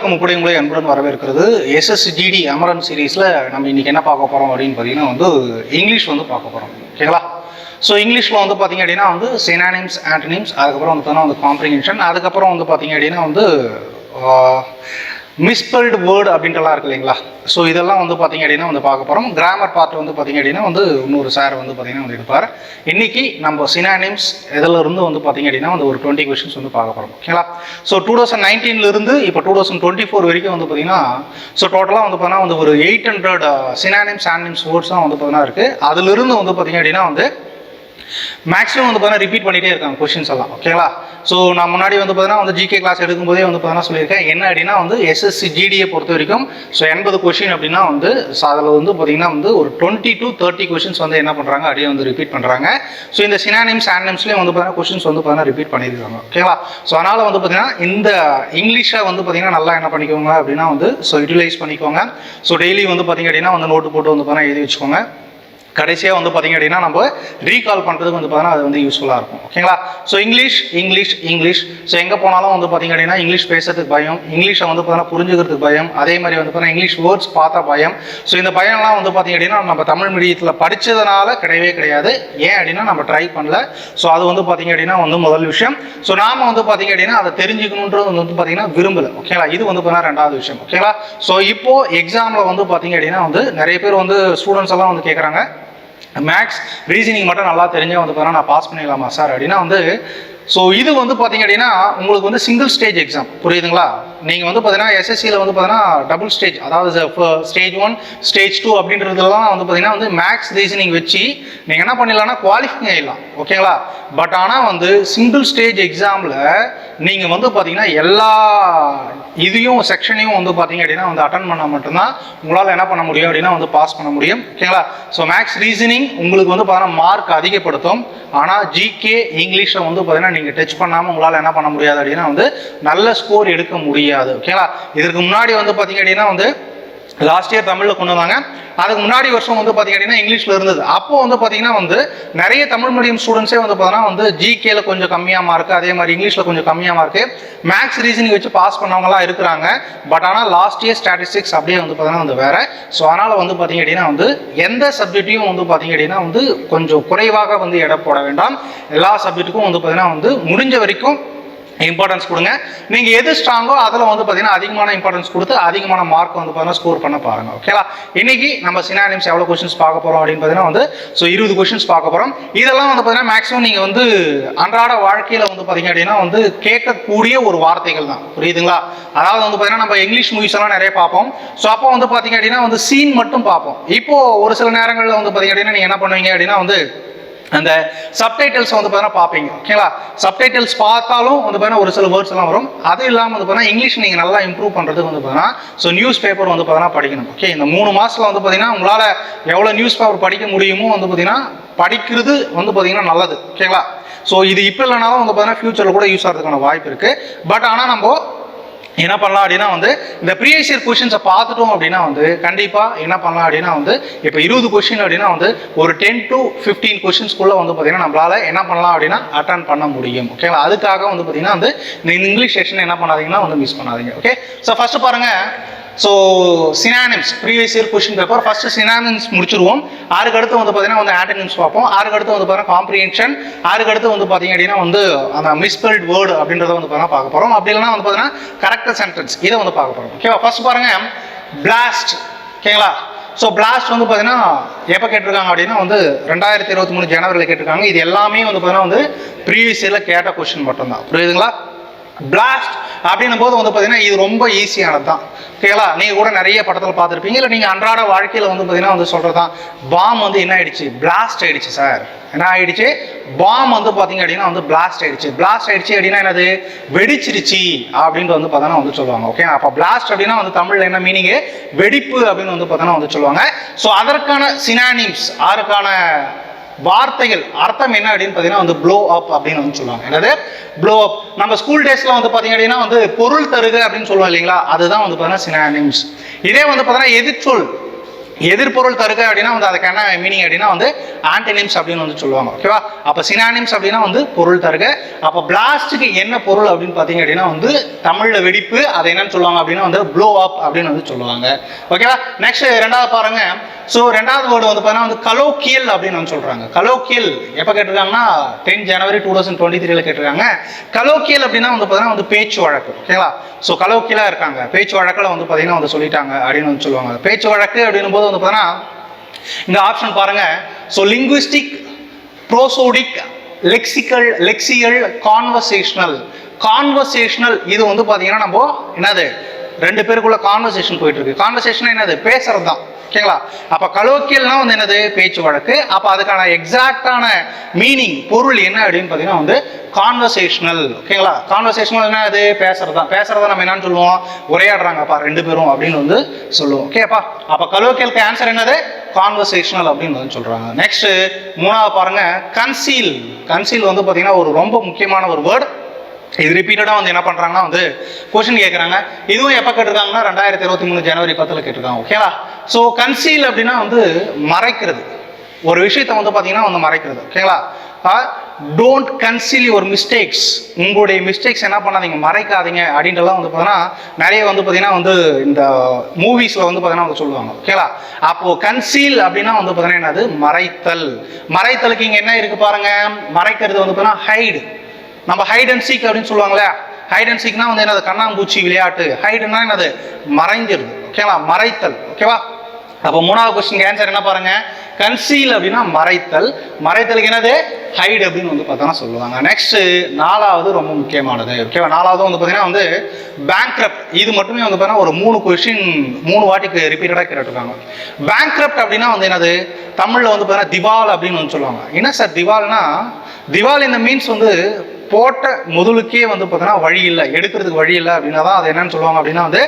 வணக்கம். உங்களை அன்புடன் வரவேற்கிறது. எஸ்எஸ்ஜிடி அமரன் சீரீஸில் நம்ம இன்னைக்கு என்ன பார்க்க போகிறோம் அப்படின்னு பார்த்தீங்கன்னா வந்து இங்கிலீஷ் வந்து பார்க்க போகிறோம் ஓகேங்களா ஸோ இங்கிலீஷில் வந்து பார்த்தீங்க அப்படின்னா வந்து சினானிம்ஸ் ஆண்டனிம்ஸ் அதுக்கப்புறம் வந்து பார்த்தீங்கன்னா வந்து காம்ப்ரிஹென்ஷன் அதுக்கப்புறம் வந்து பார்த்தீங்க அப்படின்னா வந்து மிஸ்பெல்டு வேர்டு அப்படின்ட்டுலாம் இருக்கு இல்லைங்களா? ஸோ இதெல்லாம் வந்து பார்த்தீங்க அப்படின்னா வந்து பார்க்க போகிறோம் கிராமர் பார்ட் வந்து பார்த்தீங்க அப்படின்னா வந்து இன்னொரு சார் வந்து பார்த்தீங்கன்னா வந்து எடுப்பார் இன்னைக்கு நம்ம சினானிம்ஸ் இதில் இருந்து வந்து பார்த்தீங்க அப்படின்னா வந்து ஒரு டுவெண்ட்டி கொஷின்ஸ் வந்து பார்க்க போகிறோம் ஓகேங்களா ஸோ டூ தௌசண்ட் நைன்டீன்லேருந்து இப்போ டூ தௌசண்ட் டுவெண்ட்டி ஃபோர் வரைக்கும் வந்து பார்த்தீங்கன்னா ஸோ டோட்டலாக வந்து பார்த்தீங்கன்னா வந்து ஒரு eight hundred synonyms antonyms words தான் வந்து பார்த்தீங்கன்னா இருக்குது அதிலிருந்து வந்து பார்த்தீங்க அப்படின்னா வந்து மேக்ஸிமம் வந்து பார்த்தீங்கன்னா ரிப்பீட் பண்ணிகிட்டே இருக்காங்க கொஷின்ஸ் எல்லாம் ஓகேங்களா ஸோ நான் முன்னாடி வந்து பார்த்தீங்கன்னா வந்து ஜிகே கிளாஸ் எடுக்கும்போதே வந்து பார்த்தீங்கன்னா சொல்லியிருக்கேன். என்ன அப்படின்னா வந்து எஸ்எஸ்சி ஜிடியை பொறுத்த வரைக்கும் ஸோ எண்பது கொஷின் அப்படின்னா வந்து ஸோ அதில் வந்து பார்த்தீங்கன்னா வந்து ஒரு டுவெண்ட்டி டு தேர்ட்டி கொஷின்ஸ் வந்து என்ன பண்ணுறாங்க அப்படியே வந்து ரிப்பீட் பண்ணுறாங்க ஸோ இந்த சினானிம்ஸ் ஆனிம்ஸ்லேயும் வந்து பார்த்தீங்கன்னா கொஷின்ஸ் வந்து பார்த்தீங்கன்னா ரிப்பீட் பண்ணியிருக்காங்க ஓகேவா ஸோ அதனால் வந்து பார்த்தீங்கன்னா இந்த இங்கிலீஷை வந்து பார்த்தீங்கன்னா நல்லா என்ன பண்ணிக்கோங்க அப்படின்னா வந்து ஸோ யூட்டிலைஸ் பண்ணிக்கோங்க. ஸோ டெய்லி வந்து பார்த்தீங்க அப்படின்னா வந்து நோட்டு போட்டு வந்து பார்த்தீங்கன்னா எழுதி வச்சுக்கோங்க. கடைசியாக வந்து பார்த்தீங்க அப்படின்னா நம்ம ரீகால் பண்ணுறதுக்கு வந்து பார்த்தீங்கன்னா அது வந்து யூஸ்ஃபுல்லாக இருக்கும். ஓகேங்களா so English English English so எங்கே போனாலும் வந்து பார்த்தீங்க அப்படின்னா இங்கிலீஷ் பேசுறதுக்கு பயம். இங்கிலீஷை வந்து பார்த்தீங்கன்னா புரிஞ்சுக்கிறதுக்கு பயம். அதே மாதிரி வந்து பார்த்தீங்கன்னா இங்கிலீஷ் வேர்ட்ஸ் பார்த்தா பயம். ஸோ இந்த பயம்லாம் வந்து பார்த்தீங்க அப்படின்னா நம்ம தமிழ் மீடியத்தில் படித்ததுனால கிடையவே கிடையாது. ஏன் அப்படின்னா நம்ம ட்ரை பண்ணல. ஸோ அது வந்து பார்த்தீங்க அப்படின்னா வந்து முதல் விஷயம். ஸோ நாம் வந்து பார்த்தீங்க அப்படின்னா அதை தெரிஞ்சுக்கணுன்றது வந்து பார்த்தீங்கன்னா விரும்பல. ஓகேங்களா இது வந்து பார்த்தீங்கன்னா ரெண்டாவது விஷயம். ஓகேங்களா ஸோ இப்போ எக்ஸாமில் வந்து பார்த்தீங்க அப்படின்னா வந்து நிறைய பேர் வந்து ஸ்டூடெண்ட்ஸ் எல்லாம் வந்து கேட்குறாங்க மேக்ஸ் ரீசனிங் மட்டும் நல்லா தெரிஞ்சவன் வந்து பார்த்தா நான் பாஸ் பண்ணிடலாமா சார் அப்படின்னா வந்து ஸோ இது வந்து பார்த்தீங்க அப்படின்னா உங்களுக்கு வந்து சிங்கிள் ஸ்டேஜ் எக்ஸாம் புரியுதுங்களா? நீங்கள் வந்து பார்த்தீங்கன்னா எஸ்எஸ்சியில் வந்து பார்த்தீங்கன்னா டபுள் ஸ்டேஜ் அதாவது ஸ்டேஜ் ஒன் ஸ்டேஜ் டூ அப்படின்றதுலாம் வந்து பார்த்தீங்கன்னா வந்து மேக்ஸ் ரீசனிங் வச்சு நீங்கள் என்ன பண்ணிடலாம்னா குவாலிஃபை ஆகிடலாம் ஓகேங்களா? பட் ஆனால் வந்து சிங்கிள் ஸ்டேஜ் எக்ஸாமில் நீங்கள் வந்து பார்த்தீங்கன்னா எல்லா இதையும் செக்ஷனையும் வந்து பார்த்தீங்க அப்படின்னா வந்து அட்டன் பண்ணால் மட்டும்தான் உங்களால் என்ன பண்ண முடியும் அப்படின்னா வந்து பாஸ் பண்ண முடியும். ஓகேங்களா? ஸோ மேக்ஸ் ரீசனிங் உங்களுக்கு வந்து பார்த்தீங்கன்னா மார்க் அதிகப்படுத்தும். ஆனால் ஜிகே இங்கிலீஷை வந்து பார்த்தீங்கன்னா நீங்கள் டச் பண்ணாமல் உங்களால் என்ன பண்ண முடியாது அப்படின்னா வந்து நல்ல ஸ்கோர் எடுக்க முடியாது ஓகேங்களா இதற்கு முன்னாடி வந்து பார்த்தீங்க அப்படின்னா வந்து லாஸ்ட் இயர் தமிழில் கொண்டு வந்தாங்க. அதுக்கு முன்னாடி வருஷம் வந்து பார்த்தீங்க அப்படின்னா இங்கிலீஷில் இருந்தது. அப்போ வந்து பார்த்தீங்கன்னா வந்து நிறைய தமிழ் மீடியம் ஸ்டூடெண்ட்ஸே வந்து பார்த்தீங்கன்னா வந்து ஜிகேல கொஞ்சம் கம்மியாக மார்க்கு அதே மாதிரி இங்கிலீஷில் கொஞ்சம் கம்மியாக மார்க்கு மேக்ஸ் ரீசனிங் வச்சு பாஸ் பண்ணவங்களாம் இருக்கிறாங்க. பட் ஆனால் லாஸ்ட் இயர் ஸ்டாட்டிஸ்டிக்ஸ் அப்படியே வந்து பார்த்தீங்கன்னா வந்து வேற. ஸோ அதனால் வந்து பார்த்தீங்க அப்படின்னா வந்து எந்த சப்ஜெக்ட்டையும் வந்து பார்த்தீங்க அப்படின்னா வந்து கொஞ்சம் குறைவாக வந்து எடை போட வேண்டாம். எல்லா சப்ஜெக்ட்டுக்கும் வந்து பார்த்தீங்கன்னா வந்து முடிஞ்ச வரைக்கும் இம்பார்ட்டன்ஸ் கொடுங்க. நீங்கள் எது ஸ்ட்ராங்கோ அதில் வந்து பார்த்தீங்கன்னா அதிகமான இம்பார்ட்டன்ஸ் கொடுத்து அதிகமான மார்க் வந்து பார்த்தீங்கன்னா ஸ்கோர் பண்ண பாருங்கள் ஓகேவா இன்னைக்கு நம்ம சினானிம்ஸ் எவ்வளோ கொஸ்டின்ஸ் பார்க்க போகிறோம் அப்படின்னு பார்த்தீங்கன்னா வந்து ஸோ இருபது கொஸ்டின்ஸ் பார்க்க போகிறோம் இதெல்லாம் வந்து பார்த்தீங்கன்னா மேக்ஸிமம் நீங்கள் வந்து அன்றாட வாழ்க்கையில் வந்து பார்த்தீங்க அப்படின்னா வந்து கேட்கக்கூடிய ஒரு வார்த்தைகள் தான். புரியுதுங்களா? அதாவது வந்து பார்த்தீங்கன்னா நம்ம இங்கிலீஷ் மூவிஸ் எல்லாம் நிறைய பார்ப்போம். ஸோ அப்போ வந்து பார்த்தீங்க அப்படின்னா வந்து சீன் மட்டும் பார்ப்போம். இப்போது ஒரு சில நேரங்களில் வந்து பார்த்தீங்க அப்படின்னா நீங்கள் என்ன பண்ணுவீங்க அப்படின்னா வந்து அந்த சப்டைட்டில்ஸ் வந்து பார்த்தீங்கன்னா பார்ப்பீங்க. ஓகேங்களா சப்டைட்டில்ஸ் பார்த்தாலும் வந்து பார்த்தீங்கன்னா ஒரு சில வேர்ட்ஸ் எல்லாம் வரும். அது இல்லாமல் வந்து பார்த்தீங்கன்னா இங்கிலீஷ் நீங்கள் நல்லா இம்ப்ரூவ் பண்ணுறதுக்கு வந்து பார்த்தீங்கன்னா ஸோ நியூஸ் பேப்பர் வந்து பார்த்தீங்கன்னா படிக்கணும். ஓகே இந்த மூணு மாதத்தில் வந்து பார்த்தீங்கன்னா உங்களால் எவ்வளோ நியூஸ் பேப்பர் படிக்க முடியுமோ வந்து பார்த்தீங்கன்னா படிக்கிறது வந்து பார்த்தீங்கன்னா நல்லது. ஓகேங்களா ஸோ இது இப்போ இல்லைனாலும் வந்து பார்த்தீங்கன்னா ஃபியூச்சரில் கூட யூஸ் ஆகிறதுக்கான வாய்ப்பு இருக்குது பட் ஆனால் நம்ம என்ன பண்ணலாம் அப்படின்னா வந்து இந்த ப்ரீஷியர் கொஷின்ஸை பார்த்துட்டோம் அப்படின்னா வந்து கண்டிப்பாக என்ன பண்ணலாம் அப்படின்னா வந்து இப்போ இருபது கொஷின் அப்படின்னா வந்து ஒரு டென் டு ஃபிஃப்டீன் கொஷின்ஸ்குள்ளே வந்து பார்த்தீங்கன்னா நம்மளால என்ன பண்ணலாம் அப்படின்னா அட்டன் பண்ண முடியும். ஓகேங்களா அதுக்காக வந்து பார்த்தீங்கன்னா வந்து இந்த இங்கிலீஷ் செஷன் என்ன பண்ணாதீங்கன்னா வந்து மிஸ் பண்ணாதீங்க. ஓகே ஸோ ஃபஸ்ட்டு பாருங்கள் so synonyms previous year question paper first synonyms முடிச்சிருவோம். ஆறுக்கு அடுத்து வந்து பார்த்தீங்கன்னா வந்து ஆட்டனிம்ஸ் பார்ப்போம். ஆறுக்கு அடுத்து வந்து பார்த்தீங்கன்னா காம்ப்ரிஹென்ஷன் ஆறுக்கு அடுத்து வந்து பார்த்தீங்க அப்படின்னா வந்து அந்த மிஸ்பெல்ட் வேர்டு அப்படின்றத வந்து பார்த்தீங்கன்னா பார்க்க போகிறோம் அப்படி இல்லைன்னா வந்து பார்த்தீங்கன்னா கரெக்ட் சென்டென்ஸ் இதை வந்து பார்க்க போகிறோம் ஓகேவா ஃபர்ஸ்ட் பாருங்க. பிளாஸ்ட் ஓகேங்களா ஸோ பிளாஸ்ட் வந்து பார்த்தீங்கன்னா எப்போ கேட்டிருக்காங்க அப்படின்னா வந்து ரெண்டாயிரத்தி இருபத்தி மூணு ஜனவரியில் கேட்டிருக்காங்க. இது எல்லாமே வந்து பார்த்தீங்கன்னா வந்து ப்ரீவியஸ் இயரில் கேட்ட கொஷின் மட்டும்தான். புரியுதுங்களா? பிளாஸ்ட் அப்படின்னும் போது வந்து பார்த்தீங்கன்னா இது ரொம்ப ஈஸியானது தான் ஓகேங்களா நீங்கள் கூட நிறைய படத்தில் பார்த்துருப்பீங்க. இல்லை நீங்கள் அன்றாட வாழ்க்கையில் வந்து பார்த்தீங்கன்னா வந்து சொல்கிறது தான் பாம் வந்து என்ன ஆயிடுச்சு? பிளாஸ்ட் ஆயிடுச்சு சார் என்ன ஆயிடுச்சு? பாம் வந்து பார்த்தீங்க அப்படின்னா வந்து பிளாஸ்ட் ஆயிடுச்சு. பிளாஸ்ட் ஆயிடுச்சு அப்படின்னா என்னது? வெடிச்சிருச்சு அப்படின்ட்டு வந்து பார்த்தோன்னா வந்து சொல்லுவாங்க. ஓகே அப்போ பிளாஸ்ட் அப்படின்னா வந்து தமிழில் என்ன மீனிங்கு வெடிப்பு அப்படின்னு வந்து பார்த்தோன்னா வந்து சொல்லுவாங்க. ஸோ அதற்கான சினானிம்ஸ் அதற்கான வார்த்தைகள் அர்த்தம் என்ன அப்படின்னு பார்த்தீங்கன்னா வந்து ப்ளோ அப் அப்படின்னு வந்து சொல்லுவாங்க. என்னது? ப்ளோ அப் நம்ம ஸ்கூல் டேஸ்ல வந்து பார்த்தீங்க அப்படின்னா வந்து பொருள் தருக அப்படின்னு சொல்லுவோம் இல்லைங்களா? அதுதான் வந்து பார்த்தீங்கன்னா சினானிம்ஸ் இதே வந்து பார்த்தீங்கன்னா எதிர்ச்சொல். எதிர்பொருள் தருக அப்படின்னா வந்து அதுக்கு என்ன மீனிங் அப்படின்னா வந்து ஆன்டனிம்ஸ் அப்படின்னு வந்து சொல்லுவாங்க. ஓகேவா அப்போ சினானிம்ஸ் அப்படின்னா வந்து பொருள் தருக. அப்போ பிளாஸ்டுக்கு என்ன பொருள் அப்படின்னு பார்த்தீங்க அப்படின்னா வந்து தமிழில் வெடிப்பு அதை என்னன்னு சொல்லுவாங்க அப்படின்னா வந்து ப்ளோ அப் அப்படின்னு வந்து சொல்லுவாங்க. ஓகேவா நெக்ஸ்ட் ரெண்டாவது பாருங்க. ஸோ ரெண்டாவது வேர்டு வந்து பார்த்தீங்கன்னா வந்து கலோக்கியல் அப்படின்னு வந்து சொல்கிறாங்க கலோக்கியல் எப்போ கேட்டிருக்காங்கன்னா? Ten January two thousand twenty த்ரீல கேட்டிருக்காங்க. கலோக்கியல் அப்படின்னா வந்து பார்த்தீங்கன்னா வந்து பேச்சு வழக்கு. ஓகேங்களா ஸோ கலோக்கியலாக இருக்காங்க. பேச்சு வழக்கில் வந்து பார்த்தீங்கன்னா வந்து சொல்லிட்டாங்க அப்படின்னு வந்து சொல்லுவாங்க. பேச்சு வழக்கு அப்படின்னும் போது வந்து பார்த்தீங்கன்னா இந்த ஆப்ஷன் பாருங்க. So linguistic prosodic lexical lexical conversational conversational இது வந்து பார்த்தீங்கன்னா நம்ம என்னது? ரெண்டு பேருக்குள்ள கான்வர்சேஷன் போயிட்டு இருக்கு. கான்வர்சேஷன் என்னது? பேசுறது தான் ஓகேங்களா அப்போ கலோக்கியல்னா வந்து என்னது? பேச்சு வழக்கு. அப்போ அதுக்கான எக்ஸாக்டான மீனிங் பொருள் என்ன அப்படின்னு பார்த்தீங்கன்னா வந்து கான்வர்சேஷனல் ஓகேங்களா கான்வர்சேஷனல் என்ன அது? பேசுறது தான் பேசுறத நம்ம என்னன்னு சொல்லுவோம்? உரையாடுறாங்கப்பா ரெண்டு பேரும் அப்படின்னு வந்து சொல்லுவோம். ஓகேப்பா அப்போ. கலோக்கியலுக்கு ஆன்சர் என்னது? கான்வர்சேஷனல் அப்படின்னு வந்து சொல்கிறாங்க நெக்ஸ்ட் மூணாவது பாருங்க. கன்சீல் கன்சீல் வந்து பார்த்தீங்கன்னா ஒரு ரொம்ப முக்கியமான ஒரு வேர்டு இது ரிப்பீட்டடாக வந்து என்ன பண்ணுறாங்கன்னா வந்து கொஷின் கேட்குறாங்க இதுவும் எப்போ கேட்டிருக்காங்கன்னா ரெண்டாயிரத்தி இருபத்தி மூணு ஜனவரி பத்தில் கேட்டிருக்காங்க. ஓகேவா ஸோ கன்சீல் அப்படின்னா வந்து மறைக்கிறது. ஒரு விஷயத்தை வந்து பார்த்தீங்கன்னா வந்து மறைக்கிறது. ஓகேங்களா டோன்ட் கன்சீல் யுவர் மிஸ்டேக்ஸ் உங்களுடைய மிஸ்டேக்ஸ் என்ன பண்ணாதீங்க? மறைக்காதீங்க அப்படின்றலாம் வந்து பார்த்தீங்கன்னா நிறைய வந்து பார்த்தீங்கன்னா வந்து இந்த மூவிஸில் வந்து பார்த்தீங்கன்னா வந்து சொல்லுவாங்க. ஓகேங்களா அப்போ கன்சீல் அப்படின்னா வந்து பார்த்தீங்கன்னா என்னது? மறைத்தல். மறைத்தலுக்கு இங்கே என்ன இருக்கு பாருங்க? மறைக்கிறது வந்து பார்த்தீங்கன்னா ஹைடு நம்ம ஹைட் அண்ட் சீக் அப்படின்னு சொல்லுவாங்களே. ஹைட் அண்ட் சீக்னா வந்து என்னது? கண்ணாம்பூச்சி விளையாட்டு. ஹைடுன்னா என்னது? மறைஞ்சிருது. ஓகேவா மறைத்தல். ஓகேவா அப்போ மூணாவது கொஸ்டின் ஆன்சர் என்ன பாருங்க? கன்சீல் அப்படின்னா மறைத்தல். மறைத்தலுக்கு என்னது? ஹைடு அப்படின்னு வந்து பார்த்தோன்னா சொல்லுவாங்க. நெக்ஸ்ட் நாலாவது ரொம்ப முக்கியமானது. ஓகேவா நாலாவது வந்து பார்த்தீங்கன்னா வந்து பேங்க்ரப்ட் இது மட்டுமே வந்து பார்த்தீங்கன்னா ஒரு மூணு கொஸ்டின் மூணு வாட்டிக்கு ரிப்பீட்டடாக கேட்டுருக்காங்க பேங்க்ரப்ட் அப்படின்னா வந்து என்னது? தமிழில் வந்து பார்த்தீங்கன்னா திவால் அப்படின்னு வந்து சொல்லுவாங்க. என்ன சார் திவால்னா? திவால் இந்த மீன்ஸ் வந்து போட்ட முதலுக்கே வந்து பார்த்தீங்கன்னா வழி இல்லை. எடுக்கிறதுக்கு வழி இல்லை அப்படின்னா தான் அது என்னன்னு சொல்லுவாங்க அப்படின்னா வந்து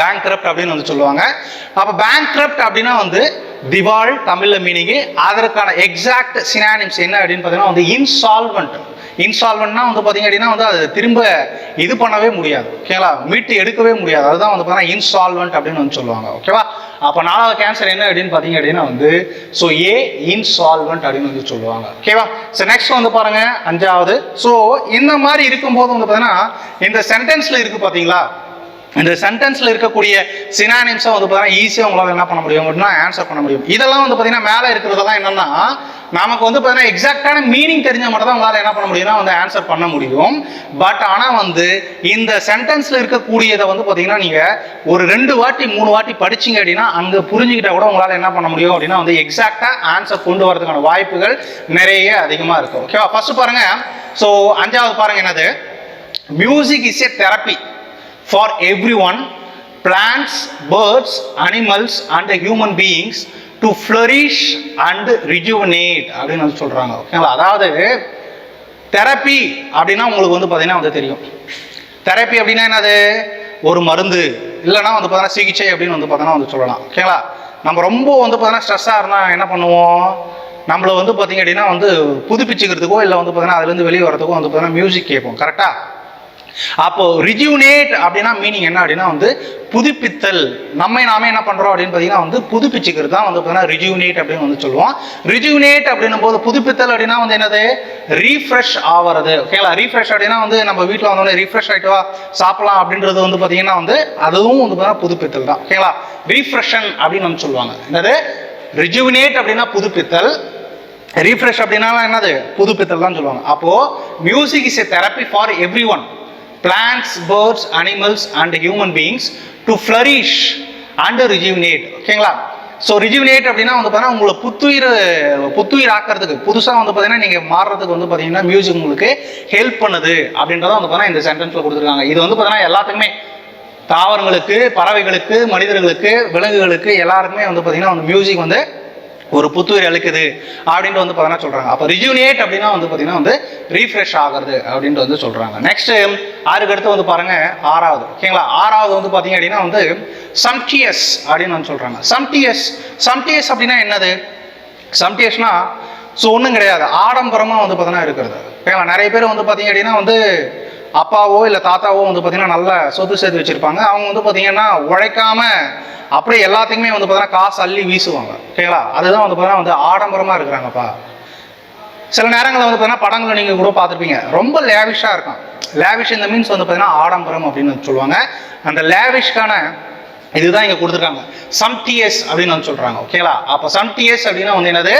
பேங்க்ரப்ட் அப்படின்னு வந்து சொல்லுவாங்க. அப்போ பேங்க்ரப்ட் அப்படின்னா வந்து திவால் தமிழ்ல மீனிங் அதற்கான எக்ஸாக்ட் சினானிம்ஸ் என்ன அப்படின்னு பார்த்தீங்கன்னா வந்து இன்சால்வெண்ட் இன்சால்வெண்ட்னா வந்து பார்த்தீங்க அப்படின்னா வந்து அது திரும்ப இது பண்ணவே முடியாது. ஓகேங்களா மீட்டு எடுக்கவே முடியாது. அதுதான் வந்து பார்த்தீங்கன்னா இன்சால்வெண்ட் அப்படின்னு வந்து சொல்லுவாங்க. ஓகேவா அப்போ நாலாவது கேன்சர் என்ன அப்படின்னு பார்த்தீங்க அப்படின்னா வந்து ஸோ ஏ இன்சால்வெண்ட் அப்படின்னு வந்து சொல்லுவாங்க. ஓகேவா ஸோ நெக்ஸ்ட் வந்து பாருங்க அஞ்சாவது. ஸோ இந்த மாதிரி இருக்கும்போது வந்து பார்த்தீங்கன்னா இந்த சென்டென்ஸில் இருக்கு பார்த்தீங்களா? இந்த சென்டென்ஸில் இருக்கக்கூடிய சினானிம்ஸை வந்து பார்த்தீங்கன்னா ஈஸியாக உங்களால் என்ன பண்ண முடியும் அப்படின்னா ஆன்சர் பண்ண முடியும். இதெல்லாம் வந்து பார்த்தீங்கன்னா மேலே இருக்கிறதெல்லாம் என்னென்னா நமக்கு வந்து பார்த்தீங்கன்னா எக்ஸாக்டான மீனிங் தெரிஞ்சால் மட்டும் தான் உங்களால் என்ன பண்ண முடியும்னா வந்து ஆன்சர் பண்ண முடியும். பட் ஆனால் வந்து இந்த சென்டென்ஸில் இருக்கக்கூடியதை வந்து பார்த்தீங்கன்னா நீங்கள் ஒரு ரெண்டு வாட்டி மூணு வாட்டி படிச்சீங்க அப்படின்னா அங்கே புரிஞ்சுக்கிட்டால் கூட உங்களால் என்ன பண்ண முடியும் அப்படின்னா வந்து எக்ஸாக்டாக ஆன்சர் கொண்டு வரதுக்கான வாய்ப்புகள் நிறைய அதிகமாக இருக்கும். ஓகேவா ஃபர்ஸ்ட் பாருங்கள் ஸோ அஞ்சாவது பாருங்கள் என்னது? Music is a therapy for everyone plants birds animals and human beings to flourish and rejuvenate அப்படின்னு வந்து சொல்கிறாங்க ஓகேங்களா அதாவது தெரப்பி அப்படின்னா உங்களுக்கு வந்து பார்த்தீங்கன்னா வந்து தெரியும். தெரப்பி அப்படின்னா என்னது? ஒரு மருந்து. இல்லைன்னா வந்து பார்த்தீங்கன்னா சிகிச்சை அப்படின்னு வந்து பார்த்தோன்னா வந்து சொல்லலாம். ஓகேங்களா நம்ம ரொம்ப வந்து பார்த்தீங்கன்னா ஸ்ட்ரெஸ்ஸாக இருந்தால் என்ன பண்ணுவோம்? நம்மளை வந்து பார்த்தீங்க அப்படின்னா வந்து புதுப்பிச்சுக்கிறதுக்கோ இல்லை வந்து பார்த்தீங்கன்னா அதுலேருந்து வெளியே வரதுக்கோ வந்து பார்த்தீங்கன்னா மியூசிக் கேட்போம். கரெக்டாக அப்போ ரிஜியூனேட் அப்படின்னா மீனிங் என்ன அப்படின்னா வந்து புதுப்பித்தல். நம்மை நாமே என்ன பண்றோம் அப்படின்னு பார்த்தீங்கன்னா வந்து புதுப்பிச்சுக்கிறது தான் வந்து பார்த்தீங்கன்னா ரிஜியூனேட் அப்படின்னு வந்து சொல்லுவோம். ரிஜியூனேட் அப்படின்னும் போது புதுப்பித்தல் அப்படின்னா வந்து என்னது? ரீஃப்ரெஷ் ஆகிறது ஓகேங்களா ரீஃப்ரெஷ் அப்படின்னா வந்து நம்ம வீட்டில் வந்தோடனே ரீஃப்ரெஷ் ஆகிட்டு வா சாப்பிடலாம் அப்படின்றது வந்து பார்த்தீங்கன்னா வந்து அதுவும் வந்து பார்த்தீங்கன்னா புதுப்பித்தல் தான். ஓகேங்களா ரீஃப்ரெஷன் அப்படின்னு வந்து சொல்லுவாங்க. என்னது? ரிஜுவினேட் அப்படின்னா புதுப்பித்தல். ரீஃப்ரெஷ் அப்படின்னா என்னது? புதுப்பித்தல் தான் சொல்லுவாங்க. அப்போ music is a therapy for everyone plants birds animals and human beings to flourish and rejuvenate ஓகேங்களா ஸோ ரிஜுவினேட் அப்படின்னா வந்து பார்த்தீங்கன்னா உங்களை புத்துயிர் புத்துயிர் ஆக்கிறதுக்கு. புதுசாக வந்து பார்த்தீங்கன்னா நீங்கள் மாறுறதுக்கு வந்து பார்த்தீங்கன்னா மியூசிக் உங்களுக்கு ஹெல்ப் பண்ணுது அப்படின்றத வந்து பார்த்தீங்கன்னா இந்த சென்டென்ஸில் கொடுத்துருக்காங்க. இது வந்து பார்த்தீங்கன்னா எல்லாத்துக்குமே. தாவரங்களுக்கு பறவைகளுக்கு மனிதர்களுக்கு விலங்குகளுக்கு எல்லாருக்குமே வந்து பார்த்தீங்கன்னா வந்து மியூசிக் வந்து ஒரு புத்துயிர் அளிக்குது அப்படின்ட்டு வந்து பார்த்தீங்கன்னா சொல்றாங்க. அப்போ ரிஜுனேட் அப்படின்னா வந்து பார்த்தீங்கன்னா வந்து ரீஃப்ரெஷ் ஆகுறது அப்படின்ட்டு வந்து சொல்றாங்க. நெக்ஸ்ட் ஆறுக்கு அடுத்து வந்து பாருங்க ஆறாவது. ஓகேங்களா ஆறாவது வந்து பார்த்தீங்க அப்படின்னா வந்து சம்டியஸ் அப்படின்னு வந்து சொல்றாங்க. சம்டியஸ் சம்டியஸ் அப்படின்னா என்னது? சம்டியஸ்னா ஸோ ஒன்றும் கிடையாது. ஆடம்பரமாக வந்து பார்த்தீங்கன்னா இருக்கிறது. ஓகேங்களா நிறைய பேர் வந்து பார்த்தீங்க அப்படின்னா வந்து அப்பாவோ இல்லை தாத்தாவோ வந்து பார்த்தீங்கன்னா நல்ல சொத்து சேர்த்து வச்சுருப்பாங்க. அவங்க வந்து பார்த்தீங்கன்னா உழைக்காம அப்படியே எல்லாத்துக்குமே வந்து பார்த்தீங்கன்னா காசு அள்ளி வீசுவாங்க. ஓகேங்களா அதுதான் வந்து பார்த்தீங்கன்னா வந்து ஆடம்பரமாக இருக்கிறாங்கப்பா. சில நேரங்களில் வந்து பார்த்தீங்கன்னா படங்களை நீங்கள் கூட பார்த்துருப்பீங்க. ரொம்ப லேவிஷாக இருக்கும் லேவிஷ் இந்த மீன்ஸ் வந்து பார்த்தீங்கன்னா ஆடம்பரம் அப்படின்னு வந்து சொல்லுவாங்க. அந்த லேவிஷ்கான இதுதான் இங்கே கொடுத்துருக்காங்க. சம்டிஎஸ் அப்படின்னு வந்து சொல்கிறாங்க ஓகேங்களா அப்போ சம்டிஎஸ் அப்படின்னா வந்து என்னது?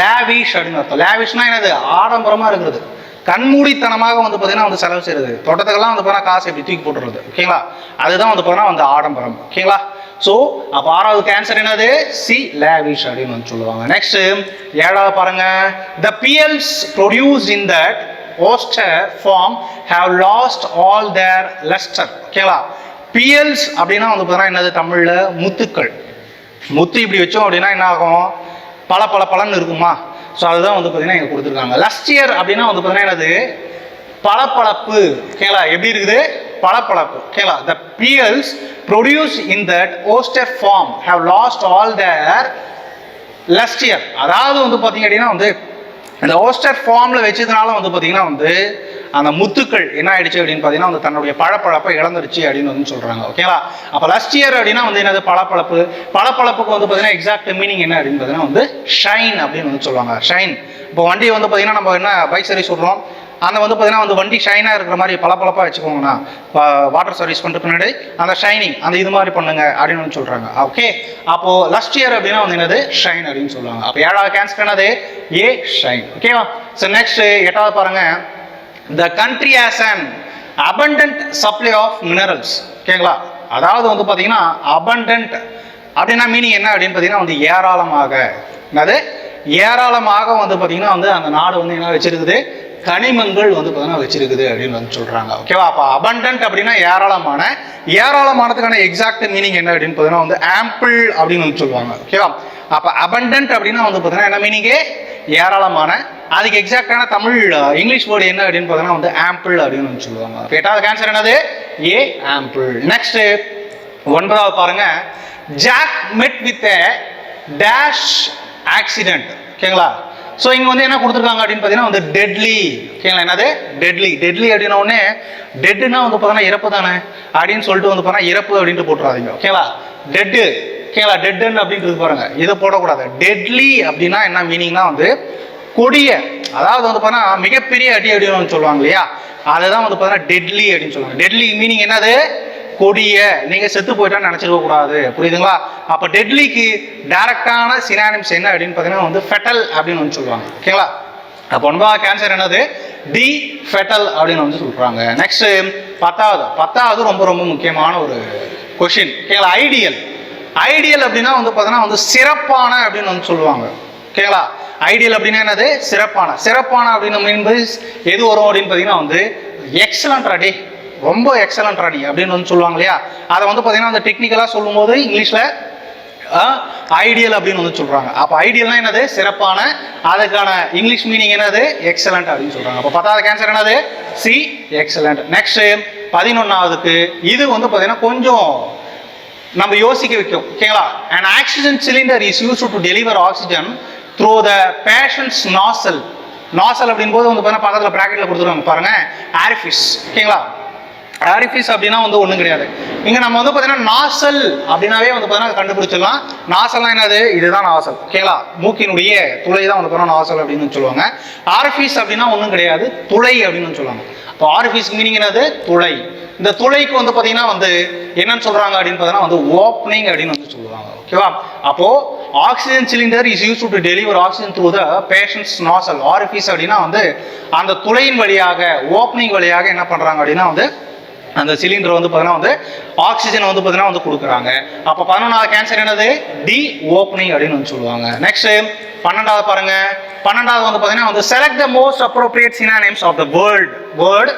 லேவிஷ் அப்படின்னு அர்த்தம். லேவிஷ்னா என்னது? ஆடம்பரமாக இருக்கிறது. கண்மூடித்தனமாக வந்து பார்த்தீங்கன்னா வந்து செலவு செய்கிறது தோட்டத்துக்கெல்லாம் வந்து பார்த்தீங்கன்னா காசு எப்படி தூக்கி போட்டுறது. ஓகேங்களா அதுதான் வந்து பார்த்தீங்கன்னா வந்து ஆடம்பரம். ஓகேங்களா ஸோ அப்போ ஆறாவது கேன்சர் என்னது? சி லேவிஷ் அப்படின்னு வந்து சொல்லுவாங்க. நெக்ஸ்ட் ஏழாவது பாருங்க. The pearls produce in that oyster farm have lost all their lustre ஓகேங்களா பிஎல்ஸ் அப்படின்னா வந்து பார்த்தீங்கன்னா என்னது? தமிழில் முத்துக்கள். முத்து இப்படி வச்சோம் அப்படின்னா என்ன ஆகும்? பல பல பலன்னு இருக்குமா? ஸோ அதுதான் வந்து பார்த்தீங்கன்னா இங்கே கொடுத்துருக்காங்க. லஸ்ட் இயர் அப்படின்னா வந்து பார்த்தீங்கன்னா என்னது? பளபளப்பு. கேளா எப்படி இருக்குது? பளபளப்பு. கேளா the pearls produce in that oyster farm have lost all their lustre அதாவது வந்து பார்த்தீங்க அப்படின்னா வந்து இந்த ஓஸ்டர் ஃபார்மில் வச்சதுனால வந்து பார்த்தீங்கன்னா வந்து அந்த முத்துக்கள் என்ன ஆயிடுச்சு அப்படின்னு பார்த்தீங்கன்னா வந்து தன்னுடைய பழப்பழப்பை இழந்துருச்சு அப்படின்னு வந்து சொல்கிறாங்க ஓகேங்களா அப்போ லஸ்ட் இயர் அப்படின்னா வந்து என்னது? பழப்பழப்பு பழப்பழப்புக்கு வந்து பார்த்தீங்கன்னா எக்ஸாக்ட் மீனிங் என்ன அப்படின்னு பார்த்தீங்கன்னா வந்து ஷைன் அப்படின்னு வந்து சொல்லுவாங்க. ஷைன் இப்போ வண்டியை வந்து பார்த்தீங்கன்னா நம்ம என்ன பைக் சர்வீஸ் சொல்கிறோம் அந்த வந்து பார்த்தீங்கன்னா வந்து வண்டி ஷைனாக இருக்கிற மாதிரி பளபளப்பாக வச்சுக்கோங்கண்ணா. வாட்டர் சர்வீஸ் பண்ணிட்டு பின்னாடி அந்த ஷைனிங் அந்த இது மாதிரி பண்ணுங்க அப்படின்னு வந்து சொல்கிறாங்க ஓகே அப்போது லஸ்ட் இயர் அப்படின்னா வந்து என்னது? ஷைன் அப்படின்னு சொல்லுவாங்க. அப்போ ஏழாவது கேன்சர் என்னது? ஏ ஷைன் ஓகேவா ஸோ நெக்ஸ்ட் எட்டாவது பாருங்க. The country has and abundant supply of minerals ஓகேங்களா அதாவது வந்து பார்த்தீங்கன்னா அபண்டன்ட் அப்படின்னா மீனிங் என்ன அப்படின்னு பார்த்தீங்கன்னா வந்து ஏராளமாக. என்னது? ஏராளமாக வந்து பார்த்தீங்கன்னா வந்து அந்த நாடு வந்து என்ன வச்சிருக்குது? கனிமங்கள் வந்து பார்த்தீங்கன்னா வச்சிருக்குது அப்படின்னு வந்து சொல்கிறாங்க ஓகேவா அப்போ அபண்டன்ட் அப்படின்னா ஏராளமான ஏராளமானதுக்கான எக்ஸாக்ட் மீனிங் என்ன அப்படின்னு பார்த்தீங்கன்னா வந்து ஆம்பிள் அப்படின்னு வந்து சொல்லுவாங்க. ஓகேவா அப்போ அபண்டன்ட் அப்படின்னா வந்து பார்த்தீங்கன்னா என்ன மீனிங்கே ஏராளமான அதுக்கு எக்ஸாக்டான தமிழ் இங்கிலீஷ் வேர்டு என்ன அப்படின்னு பார்த்தீங்கன்னா வந்து ஆம்பிள் அப்படின்னு வந்து சொல்லுவாங்க. கேட்டாவது எட்டாவது என்னது? ஏ ஆம்பிள் நெக்ஸ்ட் ஒன்பதாவது பாருங்க. Jack met with dash accident ஓகேங்களா ஸோ இங்கே வந்து என்ன கொடுத்துருக்காங்க அப்படின்னு பார்த்தீங்கன்னா வந்து டெட்லி ஓகேங்களா என்னது? டெட்லி டெட்லி அப்படின்ன உடனே டெட்டுனா வந்து பார்த்தீங்கன்னா இறப்பு தானே? அப்படின்னு சொல்லிட்டு வந்து பார்த்தீங்கன்னா இறப்பு அப்படின்ட்டு போட்டுறாதீங்க. ஓகேங்களா டெட்டு ஓகேங்களா டெட்டுன்னு அப்படின்றது பாருங்க. இதை போடக்கூடாது. டெட்லி அப்படின்னா என்ன மீனிங்னா வந்து கொடிய. அதாவது வந்து பார்த்தீங்கன்னா மிகப்பெரிய அடி அப்படின்னு சொல்லுவாங்க இல்லையா? அதுதான் வந்து பார்த்தீங்கன்னா டெட்லி அப்படின்னு சொல்லுவாங்க. டெட்லி மீனிங் என்னது? கொடிய நீங்க செத்து போயிட்டா நினைச்சிருக்க கூடாது. புரியுதுங்களா? அப்ப டெட்லிக்கு டைரக்டான சினானிம்ஸ் என்ன அப்படின்னு பார்த்தீங்கன்னா வந்து ஃபெட்டல் அப்படின்னு வந்து சொல்லுவாங்க. ஓகேங்களா? அப்போ ஒன்பதாவது கேன்சர் என்னது? டி ஃபெட்டல் அப்படின்னு வந்து சொல்றாங்க. நெக்ஸ்ட் பத்தாவது. பத்தாவது ரொம்ப ரொம்ப முக்கியமான ஒரு கொஷின் ஓகேங்களா? ஐடியல் ஐடியல் அப்படின்னா வந்து பார்த்தீங்கன்னா வந்து சிறப்பான அப்படின்னு வந்து சொல்லுவாங்க. ஓகேங்களா? ஐடியல் அப்படின்னா என்னது? சிறப்பான. சிறப்பான அப்படின்னு என்பது எது வரும் அப்படின்னு பார்த்தீங்கன்னா வந்து எக்ஸலண்ட் அடி ரொம்ப எக்ஸலண்ட் ராணி அப்படின்னு வந்து சொல்லுவாங்க இல்லையா? அதை வந்து பார்த்தீங்கன்னா அந்த டெக்னிக்கலாக சொல்லும்போது இங்கிலீஷில் ஐடியல் அப்படின்னு வந்து சொல்கிறாங்க அப்போ ஐடியல்னா என்னது? சிறப்பான அதுக்கான இங்கிலீஷ் மீனிங் என்னது? எக்ஸலண்ட் அப்படின்னு சொல்கிறாங்க அப்போ பத்தாவது கேன்சர் என்னது? சி எக்ஸலண்ட் நெக்ஸ்ட் பதினொன்றாவதுக்கு இது வந்து பார்த்தீங்கன்னா கொஞ்சம் நம்ம யோசிக்க வைக்கும். ஓகேங்களா and oxygen cylinder is use to deliver oxygen through the patients nasal nasal அப்படின் போது வந்து பார்த்தீங்கன்னா பக்கத்தில் ப்ராக்கெட்டில் கொடுத்துருவாங்க. பாருங்க ஆரிஃபிஸ் ஓகேங்களா ஆரிஃபிஸ் அப்படின்னா வந்து ஒன்றும் கிடையாது. இங்கே நம்ம வந்து பார்த்தீங்கன்னா நாசல் அப்படின்னாவே வந்து பார்த்தீங்கன்னா கண்டுபிடிச்சிடலாம். நாசல்னா என்னது? இதுதான் நாசல். ஓகேங்களா மூக்கினுடைய துளை தான் வந்து பார்த்தீங்கன்னா நாசல் அப்படின்னு சொல்லுவாங்க. ஆரிஃபிஸ் அப்படின்னா ஒன்றும் கிடையாது. துளை அப்படின்னு சொல்லுவாங்க. இப்போ ஆரிஃபிஸ் மீனிங் என்னது? துளை. இந்த துளைக்கு வந்து பார்த்தீங்கன்னா வந்து என்னன்னு சொல்றாங்க அப்படின்னு பார்த்தீங்கன்னா வந்து ஓப்பனிங் அப்படின்னு வந்து சொல்லுவாங்க. ஓகேவா அப்போ oxygen cylinder is use to deliver oxygen through the patients nasal orifice அப்படின்னா வந்து அந்த துளையின் வழியாக ஓப்பனிங் வழியாக என்ன பண்றாங்க அப்படின்னா வந்து அந்த சிலிண்டர் வந்து பார்த்தீங்கன்னா வந்து ஆக்சிஜன் வந்து பார்த்தீங்கன்னா வந்து கொடுக்குறாங்க. அப்போ பதினொன்றாவது கேன்சர் என்னது? டி ஓப்பனிங் அப்படின்னு வந்து சொல்லுவாங்க. நெக்ஸ்ட் பன்னெண்டாவது பாருங்க. பன்னெண்டாவது வந்து பார்த்தீங்கன்னா வந்து select the most appropriate synonyms of the word word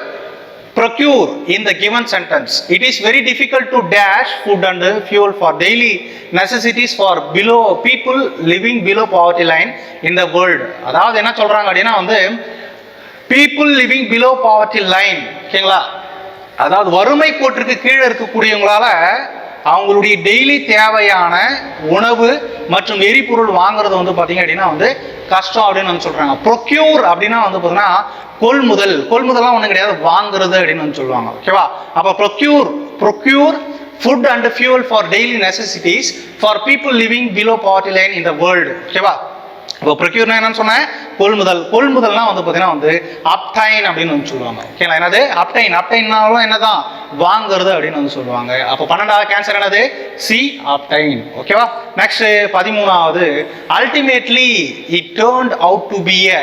procure in the given sentence. It is very difficult to dash food and fuel for daily necessities for below people living below poverty line in the world. அதாவது என்ன சொல்றாங்க அப்படின்னா வந்து people living below poverty line ஓகேங்களா அதாவது வறுமை கோட்டிற்கு கீழே இருக்கக்கூடியவங்களால அவங்களுடைய டெய்லி தேவையான உணவு மற்றும் எரிபொருள் வாங்குறது வந்து பார்த்தீங்க அப்படின்னா வந்து கஷ்டம் அப்படின்னு வந்து சொல்றாங்க. ப்ரொக்யூர் அப்படின்னா வந்து பார்த்தீங்கன்னா கொள்முதல். கொள்முதல்லாம் ஒன்றும் கிடையாது வாங்குறது அப்படின்னு வந்து சொல்லுவாங்க. ஓகேவா அப்போ procure procure food and fuel for daily necessities for people living below poverty line in the world ஓகேவா இப்போ ப்ரொக்யூர்னா என்னன்னு சொன்னேன்? கொள்முதல் கொள்முதல்னா வந்து பார்த்தீங்கன்னா வந்து அப்டைன் அப்படின்னு வந்து சொல்லுவாங்க. ஓகேங்களா என்னது? அப்டைன் அப்டைன்னாலும் என்னதான்? வாங்குறது அப்படின்னு வந்து சொல்லுவாங்க. அப்போ பன்னெண்டாவது கேன்சர் என்னது? சி அப்டைன் ஓகேவா நெக்ஸ்ட் பதிமூணாவது. Ultimately it turned out to be a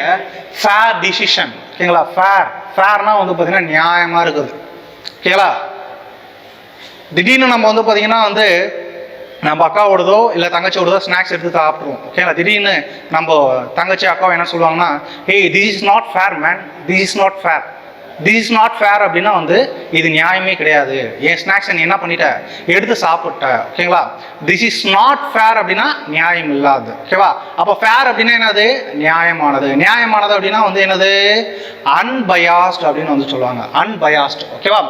fair decision ஓகேங்களா ஃபேர் ஃபேர்னா வந்து பார்த்தீங்கன்னா நியாயமா இருக்குது ஓகேங்களா திடீர்னு நம்ம வந்து பார்த்தீங்கன்னா வந்து நம்ம அக்காவோடதோ இல்லை தங்கச்சியோடதோ ஸ்நாக்ஸ் எடுத்து சாப்பிட்ருவோம் ஓகேங்களா திடீர்னு நம்ம தங்கச்சி அக்காவை என்ன சொல்லுவாங்கன்னா ஏய் this is not fair man this is not fair this is not fair அப்படின்னா வந்து இது நியாயமே கிடையாது. என் ஸ்நாக்ஸ் நீ என்ன பண்ணிட்ட? எடுத்து சாப்பிட்ட. ஓகேங்களா திஸ் இஸ் நாட் ஃபேர் அப்படின்னா நியாயம் இல்லாது ஓகேவா அப்போ ஃபேர் அப்படின்னா என்னது? நியாயமானது. நியாயமானது அப்படின்னா வந்து என்னது? அன்பயாஸ்ட் அப்படின்னு வந்து சொல்லுவாங்க. அன்பயாஸ்ட் ஓகேவா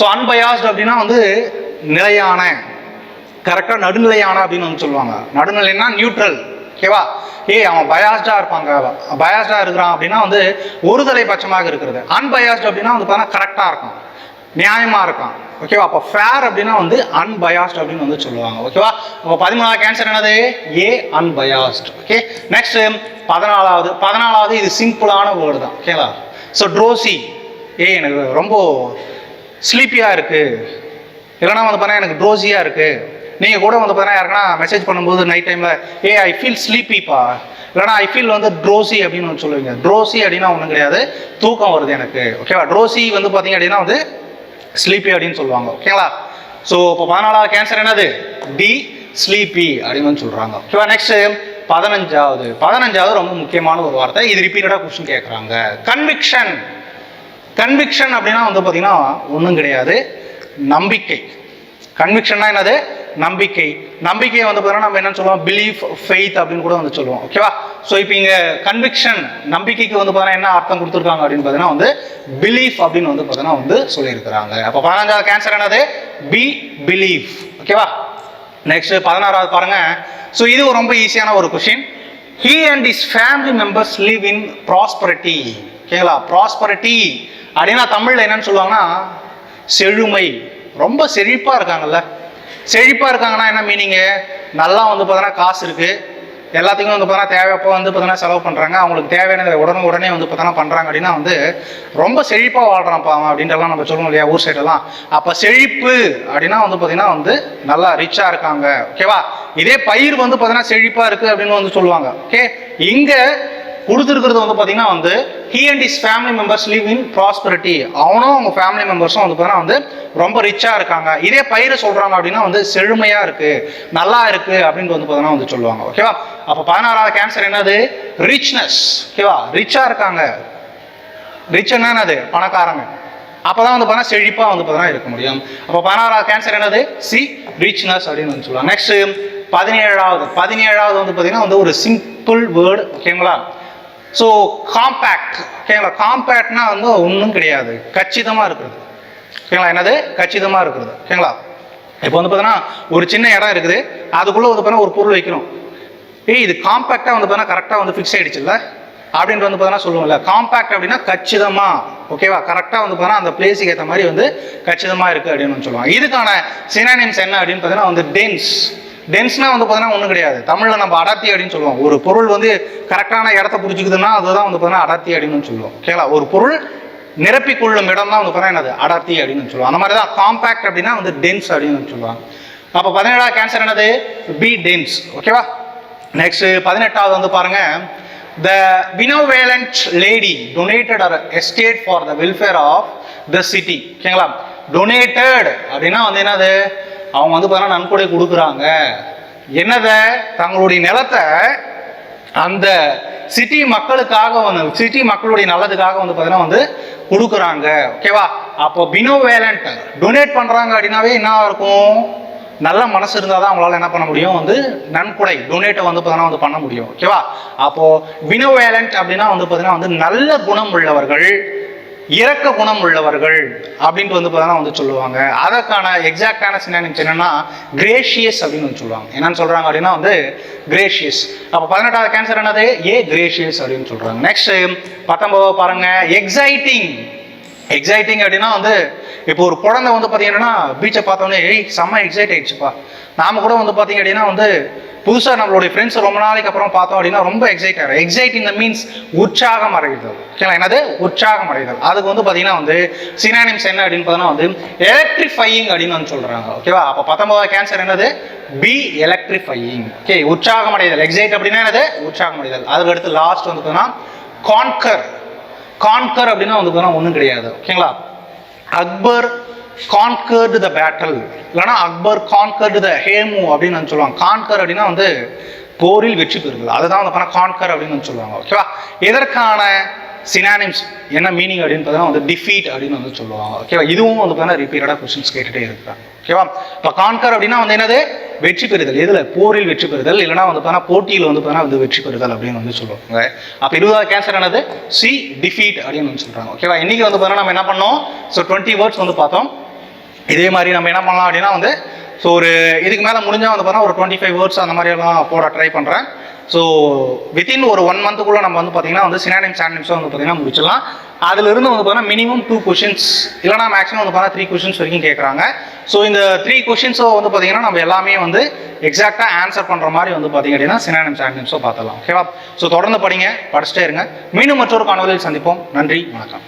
ஸோ அன்பயாஸ்ட் அப்படின்னா வந்து நிலையான கரெக்டாக நடுநிலையான அப்படின்னு வந்து சொல்லுவாங்க. நடுநிலைன்னா நியூட்ரல் ஓகேவா ஏய் அவன் பயாஸ்டாக இருப்பாங்க. பயாஸ்டாக இருக்கிறான் அப்படின்னா வந்து ஒரு தலைபட்சமாக இருக்கிறது. அன்பயாஸ்ட் அப்படின்னா வந்து பார்த்தா கரெக்டாக இருக்கும் நியாயமாக இருக்கும் ஓகேவா அப்போ ஃபேர் அப்படின்னா வந்து அன்பயாஸ்ட் அப்படின்னு வந்து சொல்லுவாங்க. ஓகேவா அப்போ பதிமூணாவது கேன்சர் என்னது? ஏ அன்பயாஸ்ட் ஓகே நெக்ஸ்ட் பதினாலாவது. பதினாலாவது இது சிம்பிளான வேர்டு தான். ஓகேவா ஸோ ட்ரோசி ஏய் எனக்கு ரொம்ப ஸ்லீப்பியாக இருக்குது இல்லைனா வந்து பார்த்தா எனக்கு ட்ரோஸியாக இருக்குது நீங்கள் கூட வந்து பார்த்தீங்கன்னா யாருக்குன்னா மெசேஜ் பண்ணும்போது நைட் டைமில் ஏ ஐ ஃபீல் ஸ்லீப்பிப்பா இல்லைனா ஐ ஃபீல் வந்து ட்ரோசி அப்படின்னு ஒன்று சொல்லுவீங்க. ட்ரோசி அப்படின்னா ஒன்றும் கிடையாது. தூக்கம் வருது எனக்கு. ஓகேவா ட்ரோசி வந்து பார்த்தீங்க அப்படின்னா வந்து ஸ்லீப்பி அப்படின்னு சொல்லுவாங்க. ஓகேங்களா ஸோ இப்போ பதினாலாவது கேன்சர் என்னது? டி ஸ்லீப்பி அப்படின்னு சொல்கிறாங்க ஓகேவா நெக்ஸ்ட் பதினஞ்சாவது. பதினஞ்சாவது ரொம்ப முக்கியமான ஒரு வார்த்தை. இது ரிப்பீட்டடாக கொஸ்டின் கேட்குறாங்க கன்விக்ஷன் கன்விக்ஷன் அப்படின்னா வந்து பார்த்தீங்கன்னா ஒன்றும் கிடையாது. நம்பிக்கை. கன்விக்ஷன்னா என்னது? நம்பிக்கை. நம்பிக்கை வந்து பார்த்தீங்கன்னா நம்ம என்ன சொல்லுவோம்? பிலீஃப் ஃபெய்த் அப்படின்னு கூட வந்து சொல்லுவோம். ஓகேவா ஸோ இப்போ இங்கே கன்விக்ஷன் நம்பிக்கைக்கு வந்து பார்த்தீங்கன்னா என்ன அர்த்தம் கொடுத்துருக்காங்க அப்படின்னு பார்த்தீங்கன்னா வந்து பிலீஃப் அப்படின்னு வந்து பார்த்தீங்கன்னா வந்து சொல்லியிருக்கிறாங்க. அப்போ பதினஞ்சாவது கேன்சர் என்னது? பி பிலீஃப் ஓகேவா நெக்ஸ்ட் பதினாறாவது பாருங்க. ஸோ இது ரொம்ப ஈஸியான ஒரு question he and his family members live in prosperity ஓகேங்களா ப்ராஸ்பரிட்டி அப்படின்னா தமிழில் என்னன்னு சொல்லுவாங்கன்னா செழுமை. ரொம்ப செழிப்பாக இருக்காங்கல்ல. செழிப்பாக இருக்காங்கன்னா என்ன மீனிங்கு நல்லா வந்து பார்த்தோன்னா காசு இருக்குது எல்லாத்துக்கும் வந்து பார்த்தீங்கன்னா தேவைப்போ வந்து பார்த்தோன்னா செலவு பண்ணுறாங்க அவங்களுக்கு தேவையானதை உடனே உடனே வந்து பார்த்தோன்னா பண்ணுறாங்க அப்படின்னா வந்து ரொம்ப செழிப்பாக வாழ்கிறான்ப்பா அவன் அப்படின்றலாம் நம்ம சொல்லுவோம் இல்லையா ஊர் சைடெல்லாம் அப்போ செழிப்பு அப்படின்னா வந்து பார்த்தீங்கன்னா வந்து நல்லா ரிச்சாக இருக்காங்க. ஓகேவா இதே பயிர் வந்து பார்த்தீங்கன்னா செழிப்பாக இருக்குது அப்படின்னு வந்து சொல்லுவாங்க. ஓகே இங்கே கொடுத்துருக்கிறது வந்து பார்த்தீங்கன்னா வந்து he and his family members live in prosperity அவனும் அவங்க ஃபேமிலி மெம்பர்ஸும் வந்து பார்த்தீங்கன்னா வந்து ரொம்ப ரிச்சாக இருக்காங்க. இதே பயிரை சொல்கிறாங்க அப்படின்னா வந்து செழுமையாக இருக்குது நல்லா இருக்குது அப்படின்னு வந்து பார்த்தீங்கன்னா வந்து சொல்லுவாங்க. ஓகேவா அப்போ பதினாறாவது கேன்சர் என்னது? ரிச்னஸ் ஓகேவா ரிச்சாக இருக்காங்க. ரிச் என்னது? பணக்காரங்க. அப்போ தான் வந்து பார்த்தா செழிப்பாக வந்து பார்த்தீங்கன்னா இருக்க முடியும். அப்போ பதினாறாவது கேன்சர் என்னது? சி ரிச்னஸ் அப்படின்னு வந்து சொல்லுவாங்க. நெக்ஸ்ட் பதினேழாவது. பதினேழாவது வந்து பார்த்தீங்கன்னா வந்து ஒரு சிம்பிள் வேர்டு ஓகேங்களா ஸோ காம்பேக்ட் ஓகேங்களா காம்பேக்ட்னா வந்து ஒன்றும் கிடையாது. கச்சிதமாக இருக்கிறது ஓகேங்களா என்னது? கச்சிதமாக இருக்கிறது ஓகேங்களா இப்போ வந்து பார்த்தீங்கன்னா ஒரு சின்ன இடம் இருக்குது. அதுக்குள்ளே வந்து பார்த்தீங்கன்னா ஒரு பொருள் வைக்கணும். ஏய் இது காம்பேக்டாக வந்து பார்த்தீங்கன்னா கரெக்டாக வந்து ஃபிக்ஸ் ஆயிடுச்சுல்ல? அப்படின்ட்டு வந்து பார்த்தீங்கன்னா சொல்லுவோம்ல. காம்பேக்ட் அப்படின்னா கச்சிதமா. ஓகேவா கரெக்டாக வந்து பார்த்தீங்கன்னா அந்த பிளேஸுக்கு ஏற்ற மாதிரி வந்து கச்சிதமாக இருக்குது அப்படின்னு சொல்லுவாங்க. இதுக்கான சினானிம்ஸ் என்ன அப்படின்னு பார்த்தீங்கன்னா வந்து டென்ஸ் டென்ஸ்னா வந்து பார்த்தீங்கன்னா ஒன்றும் கிடையாது. தமிழில் நம்ம அடாத்தி அப்படின்னு சொல்லுவோம். ஒரு பொருள் வந்து கரெக்டான இடத்த பிடிச்சிக்குதுன்னா அதுதான் வந்து பார்த்தீங்கன்னா அடாத்தி அப்படின்னு சொல்லுவோம். கேளா ஒரு பொருள் நிரப்பி கொள்ளும் இடம் தான் வந்து பார்த்தீங்கன்னா என்னது? அடாத்தி அப்படின்னு சொல்லுவோம். அந்த மாதிரி தான் காம்பேக்ட் அப்படின்னா வந்து டென்ஸ் அப்படின்னு சொல்லுவாங்க. அப்போ பதினேழாவது கேன்சர் என்னது? பி டென்ஸ் ஓகேவா நெக்ஸ்ட் பதினெட்டாவது வந்து பாருங்க. The benevolent lady donated her estate for the welfare of the city ஓகேங்களா டொனேட்டட் அப்படின்னா வந்து என்னது? அவங்க வந்து பார்த்தீங்கன்னா நன்கொடை கொடுக்குறாங்க. என்னதை? தங்களுடைய நிலத்தை அந்த சிட்டி மக்களுக்காக வந்து சிட்டி மக்களுடைய நல்லதுக்காக வந்து பார்த்தீங்கன்னா வந்து கொடுக்குறாங்க. ஓகேவா அப்போ பினோவேலண்ட் டொனேட் பண்ணுறாங்க அப்படின்னாவே என்ன இருக்கும் நல்ல மனசு இருந்தால் தான் அவங்களால என்ன பண்ண முடியும்? வந்து நன்கொடை டொனேட்டை வந்து பார்த்தீங்கன்னா வந்து பண்ண முடியும். ஓகேவா அப்போது வினோ வேலண்ட் அப்படின்னா வந்து பார்த்தீங்கன்னா வந்து நல்ல குணம் உள்ளவர்கள் இரக்க குணம் உள்ளவர்கள் அப்படின்ட்டு வந்து பார்த்தா வந்து சொல்லுவாங்க. அதற்கான எக்ஸாக்டான சினானிம்ஸ் என்னன்னா கிரேஷியஸ் அப்படின்னு வந்து சொல்லுவாங்க. என்னன்னு சொல்றாங்க அப்படின்னா வந்து கிரேஷியஸ் அப்போ பதினெட்டாவது கேன்சர் என்னது? ஏ கிரேஷியஸ் அப்படின்னு சொல்றாங்க. நெக்ஸ்ட் பத்தொன்பதாவது பாருங்க. எக்ஸைட்டிங் எக்ஸைட்டிங் அப்படின்னா வந்து இப்போ ஒரு குழந்தை வந்து பார்த்தீங்கன்னா பீச்சை பார்த்தோன்னே செம்ம எக்ஸைட் ஆயிடுச்சுப்பா. நாம கூட வந்து பார்த்தீங்க அப்படின்னா வந்து புதுசாக நம்மளுடைய ஃப்ரெண்ட்ஸ் ரொம்ப நாளைக்கு அப்புறம் பார்த்தோம் அப்படின்னா ரொம்ப எக்ஸைட் ஆகிடும் எக்ஸைட்டிங் இந்த மீன்ஸ் உற்சாகம் அடைதல் ஓகேங்களா என்னது? உற்சாகம் அடைதல் அதுக்கு வந்து பார்த்தீங்கன்னா வந்து சினானிம்ஸ் என்ன அப்படின்னு பார்த்தோன்னா வந்து எலக்ட்ரிஃபையிங் அப்படின்னு வந்து சொல்கிறாங்க ஓகேவா அப்போ பத்தொன்பதாவது கேன்சர் என்னது? பி எலக்ட்ரிஃபையிங் ஓகே உற்சாகம் அடைதல். எக்ஸைட் அப்படின்னா என்னது? உற்சாகம் அடைதல். அதுக்கு அடுத்து லாஸ்ட் வந்து பார்த்தீங்கன்னா கான்கர் கான்கர் அப்படின்னா வந்து பார்த்தீங்கன்னா ஒன்றும் கிடையாது. ஓகேங்களா அக்பர் கான்கர்டு த பேட்டல் இல்லைன்னா அக்பர் கான்கர்டு த ஹேமு அப்படின்னு வந்து சொல்லுவாங்க. கான்கர் அப்படின்னா வந்து போரில் வெற்றி பெறுதல். அதுதான் வந்து பார்த்தா கான்கர் அப்படின்னு வந்து சொல்லுவாங்க. ஓகேவா எதற்கான சினானிம்ஸ் என்ன மீனிங் அப்படின்னு பார்த்தீங்கன்னா வந்து டிஃபீட் அப்படின்னு வந்து சொல்லுவாங்க. ஓகேவா இதுவும் வந்து பார்த்தீங்கன்னா ரிப்பீட்டடாக கொஸ்டின்ஸ் கேட்டுகிட்டே இருக்காங்க. ஓகேவா இப்போ கான்கர் அப்படின்னா வந்து என்னது? வெற்றி பெறுதல். எதில்? போரில் வெற்றி பெறுதல். இல்லைன்னா வந்து பார்த்தீங்கன்னா போட்டியில் வந்து பார்த்தீங்கன்னா வந்து வெற்றி பெறுதல் அப்படின்னு வந்து சொல்லுவாங்க. அப்போ இருபதாவது கேன்சர் என்னது? சி டிஃபீட் அப்படின்னு வந்து சொல்கிறாங்க ஓகேவா இன்றைக்கி வந்து பார்த்தீங்கன்னா நம்ம என்ன பண்ணோம்? ஸோ டுவெண்ட்டி வேர்ட்ஸ் வந்து பார்த்தோம். இதே மாதிரி நம்ம என்ன பண்ணலாம் அப்படின்னா வந்து ஸோ ஒரு இதுக்கு மேலே முடிஞ்சால் வந்து பார்த்தீங்கன்னா ஒரு டுவெண்ட்டி ஃபைவ் வேர்ட்ஸ் அந்த மாதிரி எல்லாம் போட ட்ரை பண்ணுறேன் ஸோ வித்தின் ஒரு ஒன் மந்த்துக்குள்ளே நம்ம வந்து பார்த்தீங்கன்னா வந்து சினானிம் சானிம்ஸும் வந்து பார்த்தீங்கன்னா முடிச்சிடலாம். அதிலிருந்து வந்து பார்த்தீங்கன்னா மினிமம் டூ கொஷின்ஸ் இல்லைனா மேக்ஸிமம் வந்து பார்த்தீங்கன்னா த்ரீ கொஷின்ஸ் வரைக்கும் கேட்குறாங்க ஸோ இந்த த்ரீ கொஷின்ஸோ வந்து பார்த்தீங்கன்னா நம்ம எல்லாமே வந்து எக்ஸாக்டாக ஆன்சர் பண்ணுற மாதிரி வந்து பார்த்தீங்க அப்படின்னா சினானிம் சானிம்ஸோ பார்த்துடலாம் ஓகேவா ஸோ தொடர்ந்து படிங்க படிச்சுட்டே இருங்க. மீண்டும் மற்றொரு காணொலியில் சந்திப்போம். நன்றி வணக்கம்.